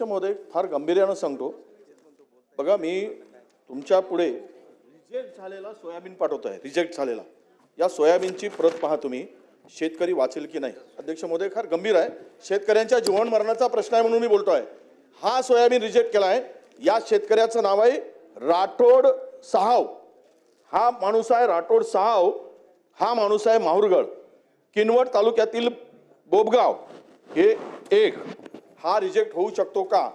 त्याच्यामध्ये फार गांभीर्यानं सांगतो. बघा मी तुमच्यापुढे रिजेक्ट झालेला सोयाबीन पाठवतो आहे. रिजेक्ट झालेला. या सोयाबीनची प्रत पहा तुम्ही. शेतकरी वाचेल की नाही? अध्यक्ष महोदय फार गंभीर आहे. शेतकऱ्यांच्या जीवन मरणाचा प्रश्न आहे म्हणून मी बोलतो आहे. हा सोयाबीन रिजेक्ट केला आहे. या शेतकऱ्याचं नाव आहे राठोड सहाव. हा माणूस आहे राठोड सहाव. हा माणूस आहे माहुरगड. किनवट तालुक्यातील बोबगाव. हे एक. हा रिजेक्ट होऊ शकतो का?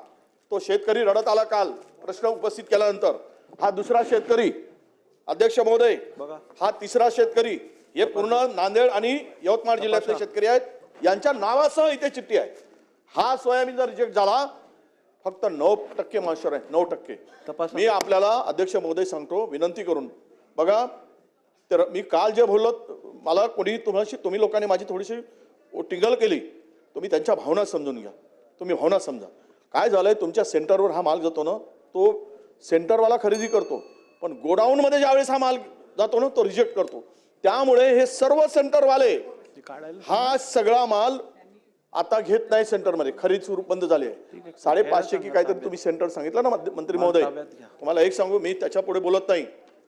तो शेतकरी रडत आला काल प्रश्न उपस्थित केल्यानंतर. हा दुसरा शेतकरी अध्यक्ष महोदय हा तिसरा शेतकरी हे पूर्ण नांदेड आणि यवतमाळ जिल्ह्यातले शेतकरी आहेत. यांच्या नावासह इथे चिठ्ठी आहे. हा सोयाबीन जर रिजेक्ट झाला फक्त नऊ टक्के मास्टर आहे नऊ टक्के. मी आपल्याला अध्यक्ष महोदय सांगतो विनंती करून. बघा तर मी काल जे बोललो मला कोणी तुम्हाशी तुम्ही लोकांनी माझी थोडीशी टिंगल केली. तुम्ही त्यांच्या भावना समजून घ्या. तुम्ही भावना समजा. काय झालंय तुमच्या सेंटरवर हा माल जातो ना तो सेंटरवाला खरेदी करतो पण गोडाऊनमध्ये ज्यावेळेस हा माल जातो ना तो रिजेक्ट करतो. त्यामुळे हे सर्व सेंटरवाले हा सगळा माल आता घेत नाही सेंटरमध्ये. खरीद सुरू बंद झाली आहे. साडेपाचशे की काहीतरी तुम्ही सेंटर सांगितलं ना मंत्री महोदय. तुम्हाला एक सांगू मी त्याच्या पुढे बोलत नाही.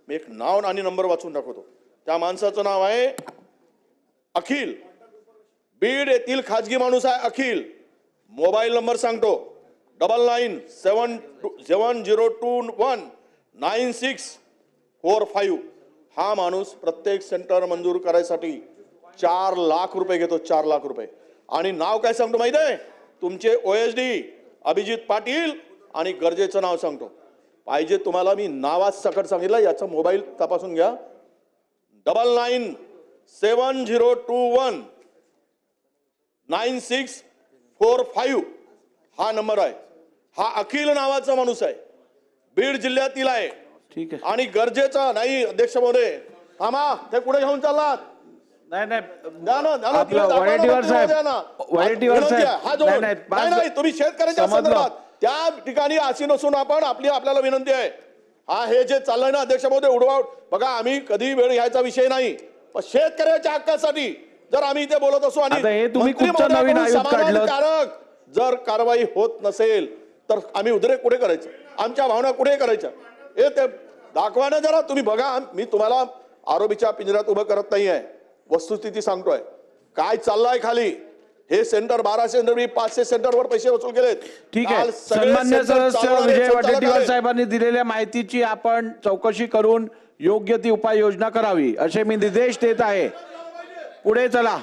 मी एक नाव आणि नंबर वाचून दाखवतो. त्या माणसाचं नाव आहे अखिल. बीड येथील खाजगी माणूस आहे अखिल. मोबाईल नंबर सांगतो. Double nine seven two seven zero two one nine six four five. हा माणूस प्रत्येक सेंटर मंजूर करायसाठी चार लाख रुपये घेतो चार लाख रुपये. आणि नाव काय सांगतो माहीत आहे? तुमचे O S D Abhijit Patil आणि गरजेचं नाव सांगतो. पाहिजे तुम्हाला मी नावात सकट सांगितलं याचा मोबाईल तपासून घ्या. Double nine seven zero two one nine six four five हा नंबर आहे. हा अखिल नावाचा माणूस आहे. बीड जिल्ह्यातील आहे. ठीक आहे. आणि गरजेचा नाही अध्यक्ष महोदय. थांबा ते कुठे घेऊन चाललात. नाही नाही. हा तुम्ही शेतकऱ्यांच्या. संदर्भात त्या ठिकाणी अशी नसून आपण आपली आपल्याला विनंती आहे. हा हे जे चाललंय ना अध्यक्ष महोदय उडवा बघा आम्ही कधी वेळ घ्यायचा विषय नाही. पण शेतकऱ्याच्या हक्कासाठी जर आम्ही इथे बोलत असो आणि? समाधानकारक जर कारवाई होत नसेल तर आम्ही उद्रेक कुठे करायचं? आमच्या भावना कुठे करायच्या? हे ते दाखवा ना जरा तुम्ही बघा मी तुम्हाला आरोपीच्या पिंजऱ्यात उभं करत नाही आहे वस्तुस्थिती सांगतोय. काय चाललंय खाली? हे सेंटर बारा सेंटर मी पाचशे सेंटरवर पैसे वसूल केलेत. ठीक काल आहे सन्मान्य सदस्य विजय वडेट्टीवार. साहेबांनी दिलेल्या माहितीची आपण चौकशी करून योग्य ती उपाययोजना करावी असे मी निर्देश देत आहे. पुढे चला.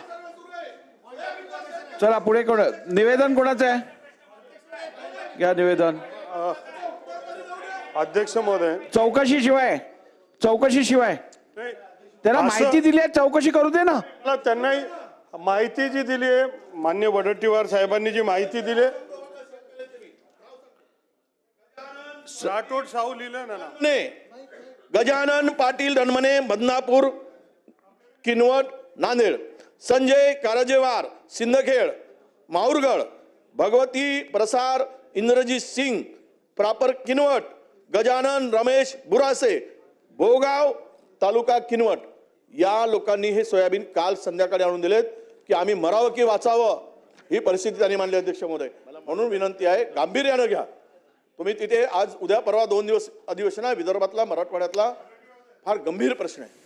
चला पुढे कोण? निवेदन कोणाचं आहे? घ्या निवेदन. अध्यक्ष महोदय. चौकशी शिवाय चौकशी शिवाय. नाही, त्याला माहिती दिली आहे चौकशी करू दे ना. मला त्यांनाही माहिती जी दिली आहे मान्य वडट्टीवार साहेबांनी जी माहिती दिली आहे, राठोड शाहू लिहिलं ना ना. ने गजानन पाटील रणमने बदनापूर किनवट नांदेड संजय कारजेवार सिंदखेड माऊरगड भगवती प्रसार इंद्रजीत सिंग प्रापर किनवट गजानन रमेश बुरासे भोगाव तालुका किनवट. या लोकांनी हे सोयाबीन काल संध्याकाळी आणून दिलेत की आम्ही मरावं की वाचावं ही परिस्थिती त्यांनी मांडली अध्यक्ष महोदय. म्हणून विनंती आहे गांभीर्यानं घ्या. तुम्ही तिथे आज उद्या परवा दोन दिवस अधिवेशन आहे विदर्भातला मराठवाड्यातला फार गंभीर प्रश्न आहे.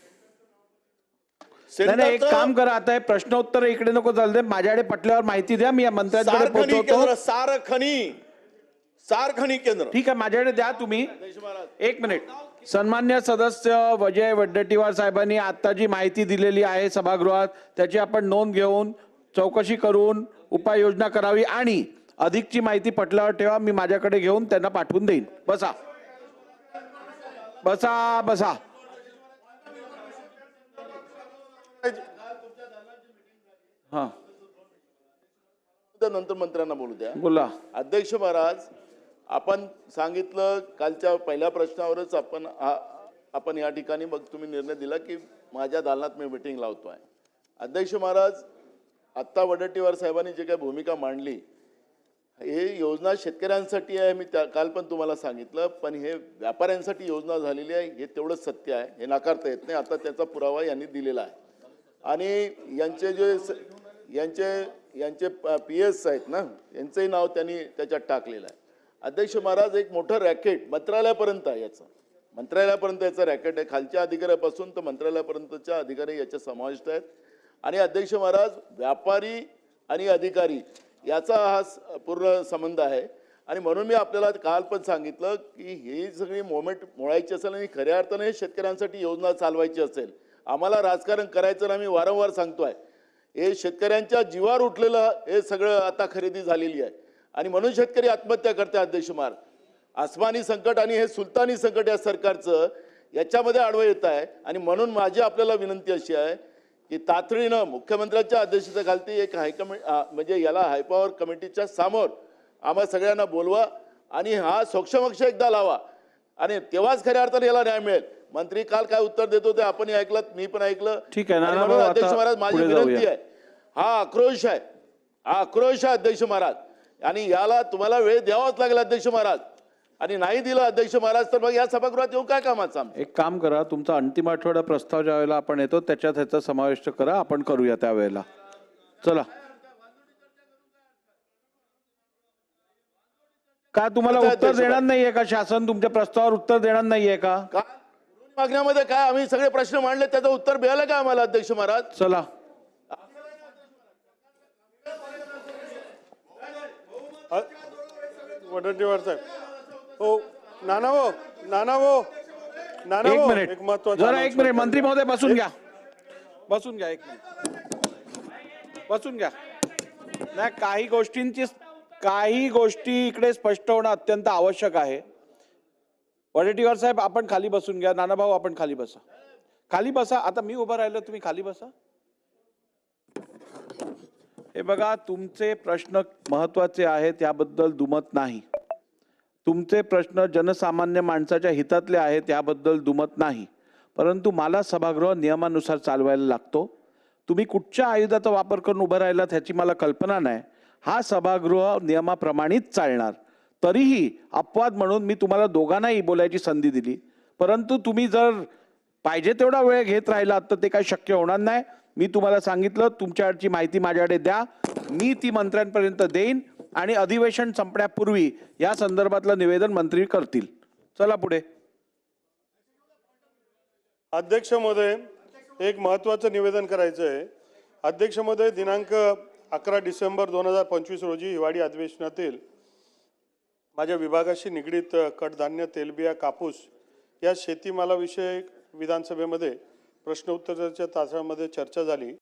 नाही नाही एक काम करा आता हे प्रश्नोत्तर इकडे नको चालते माझ्याकडे पटल्यावर माहिती द्या मी या मंत्र्यांकडे सारखणी पोहोचवतो केंद्र सारखणी. सारखणी केंद्र. ठीक आहे माझ्याकडे द्या तुम्ही. एक मिनिट. सन्मान्य सदस्य विजय वड्डेट्टीवार साहेबांनी आता जी माहिती दिलेली आहे सभागृहात त्याची आपण नोंद घेऊन चौकशी करून उपाययोजना करावी आणि अधिकची माहिती पटल्यावर ठेवा मी माझ्याकडे घेऊन त्यांना पाठवून देईन. बसा. बसा बसा. हा. नंतर मंत्र्यांना बोलू द्या. बोला. अध्यक्ष महाराज आपण सांगितलं कालच्या पहिल्या प्रश्नावरच आपण आपण या ठिकाणी मग तुम्ही निर्णय दिला की माझ्या दालनात मी मिटिंग लावतोय. अध्यक्ष महाराज आत्ता वडट्टीवार साहेबांनी जे काही भूमिका मांडली हे योजना शेतकऱ्यांसाठी आहे मी त्या काल पण तुम्हाला सांगितलं पण हे व्यापाऱ्यांसाठी योजना झालेली आहे हे तेवढंच सत्य आहे हे नाकारता येत नाही आता त्याचा पुरावा यांनी दिलेला आहे. आणि यांचे जे यांचे यांचे पी एस आहेत ना यांचंही नाव त्यांनी त्याच्यात टाकलेलं आहे. अध्यक्ष महाराज एक मोठं रॅकेट मंत्रालयापर्यंत आहे याचं. मंत्रालयापर्यंत याचं रॅकेट आहे. खालच्या अधिकाऱ्यापासून तर मंत्रालयापर्यंतच्या अधिकारी याच्या समाविष्ट आहेत. आणि अध्यक्ष महाराज व्यापारी आणि अधिकारी याचा हा पूर्ण संबंध आहे. आणि म्हणून मी आपल्याला काल पण सांगितलं की ही सगळी मोमेंट मोळायची असेल आणि खऱ्या अर्थाने शेतकऱ्यांसाठी योजना चालवायची असेल आम्हाला राजकारण करायचं ना मी वारंवार सांगतोय. हे शेतकऱ्यांच्या जीवावर उठलेलं हे सगळं आता खरेदी झालेली आहे. आणि म्हणून शेतकरी आत्महत्या करते अध्यक्ष महाराज आसमानी संकट आणि हे सुलतानी संकट या सरकारचं याच्यामध्ये आडवं येत आहे. आणि म्हणून माझी आपल्याला विनंती अशी आहे की तातडीनं मुख्यमंत्र्यांच्या अध्यक्षतेखालती एक हायकमी म्हणजे याला हायपॉवर कमिटीच्या समोर आम्हा सगळ्यांना बोलवा आणि हा सोक्षमक्ष एकदा लावा. आणि तेव्हाच खऱ्या अर्थाने याला न्याय मिळेल. मंत्री काल काय उत्तर देतो ते आपण ऐकलं मी पण ऐकलं. ठीक आहे, अध्यक्ष महाराज माझी विनंती. आहे. हा आक्रोश आहे. हा आक्रोश आहे अध्यक्ष महाराज. आणि याला तुम्हाला वेळ द्यावाच लागेल अध्यक्ष महाराज. आणि नाही दिलं अध्यक्ष महाराज तर मग या सभागृहात येऊन काय कामाचं एक काम करा तुमचा अंतिम आठवडा प्रस्ताव ज्या वेळेला आपण येतो त्याच्यात ह्याचा समाविष्ट करा आपण करूया त्यावेळेला. चला. का तुम्हाला उत्तर देणार नाहीये का? शासन तुमच्या प्रस्तावावर उत्तर देणार नाहीये का मागण्यामध्ये काय? आम्ही सगळे प्रश्न मांडले त्याचं उत्तर मिळालं का आम्हाला अध्यक्ष महाराज? चला. वडट्टीवार साहेब. हो नाना भाऊ नाना भाऊ नाना एक भाऊ मिनिट. एक महत्वाचं जरा एक मिनिट. मंत्री महोदय बसून घ्या. बसून घ्या एक मिनिट. बसून घ्या. नाही काही गोष्टींची काही गोष्टी इकडे स्पष्ट होणं अत्यंत आवश्यक आहे. वडेट्टीवार साहेब आपण खाली बसून घ्या. नानाभाऊ आपण खाली बसा. खाली बसा. आता मी उभं राहिलो तुम्ही खाली बसा. हे बघा तुमचे प्रश्न महत्त्वाचे आहेत त्याबद्दल दुमत नाही. तुमचे प्रश्न जनसामान्य माणसाच्या हितातले आहेत याबद्दल दुमत नाही. परंतु मला सभागृह नियमानुसार चालवायला लागतो. तुम्ही कुठच्या आयुधाचा वापर करून उभं राहिलात ह्याची मला कल्पना नाही. हा सभागृह नियमाप्रमाणेच चालणार. तरीही अपवाद म्हणून मी तुम्हाला दोघांनाही बोलायची संधी दिली. परंतु तुम्ही जर पाहिजे तेवढा वेळ घेत राहिलात तर ते काही शक्य होणार नाही. मी तुम्हाला सांगितलं तुमच्याकडची माहिती माझ्याकडे द्या. मी ती मंत्र्यांपर्यंत देईन आणि अधिवेशन संपण्यापूर्वी या संदर्भातलं निवेदन मंत्री करतील. चला पुढे. अध्यक्ष महोदय एक महत्वाचं निवेदन करायचं आहे. अध्यक्ष महोदय दिनांक अकरा डिसेंबर दोन हजार पंचवीस रोजी हिवाळी अधिवेशनातील माझ्या विभागाशी निगडीत कडधान्य तेलबिया कापूस या शेतीमालाविषयक विधानसभेमध्ये प्रश्नोत्तराच्या तासामध्ये चर्चा झाली.